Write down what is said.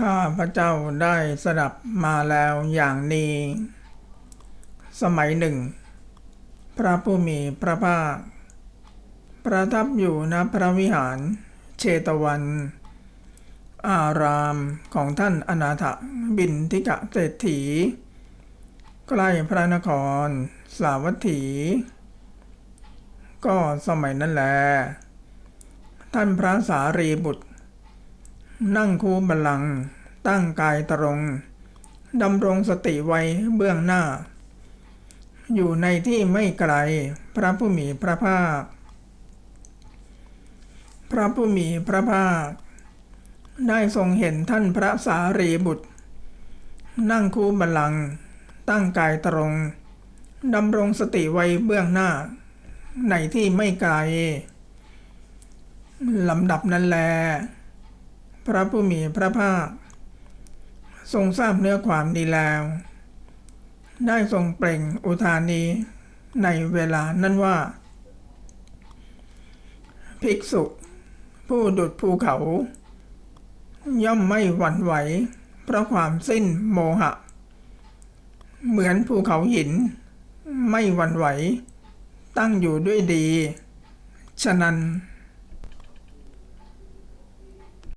ข้าพระเจ้าได้สดับมาแล้วอย่างนี้ สมัยหนึ่ง พระผู้มีพระภาค ประทับอยู่ณพระวิหารเชตวัน อารามของท่านอนาถบินทิกะเศรษฐี ใกล้พระนครสาวัตถี ก็สมัยนั้นแล ท่านพระสารีบุตร นั่งคูบัลลังก์ตั้งกายตรงดำรงสติไว้เบื้องหน้า อยู่ในที่ไม่ไกล พระผู้มีพระภาค พระผู้มีพระภาค ได้ทรงเห็นท่านพระสารีบุตร นั่งคูบัลลังก์ตั้งกายตรงดำรงสติไว้เบื้องหน้า ในที่ไม่ไกลลำดับนั้นแล พระผู้มีพระภาค ทรงทราบเนื้อความดีแล้ว ได้ทรงเปล่งอุทานีในเวลานั้นว่า ภิกษุ ผู้ดุดภูเขา ย่อมไม่หวั่นไหว เพราะความสิ้นโมหะ เหมือนภูเขาหิน ไม่หวั่นไหว ตั้งอยู่ด้วยดี ฉะนั้น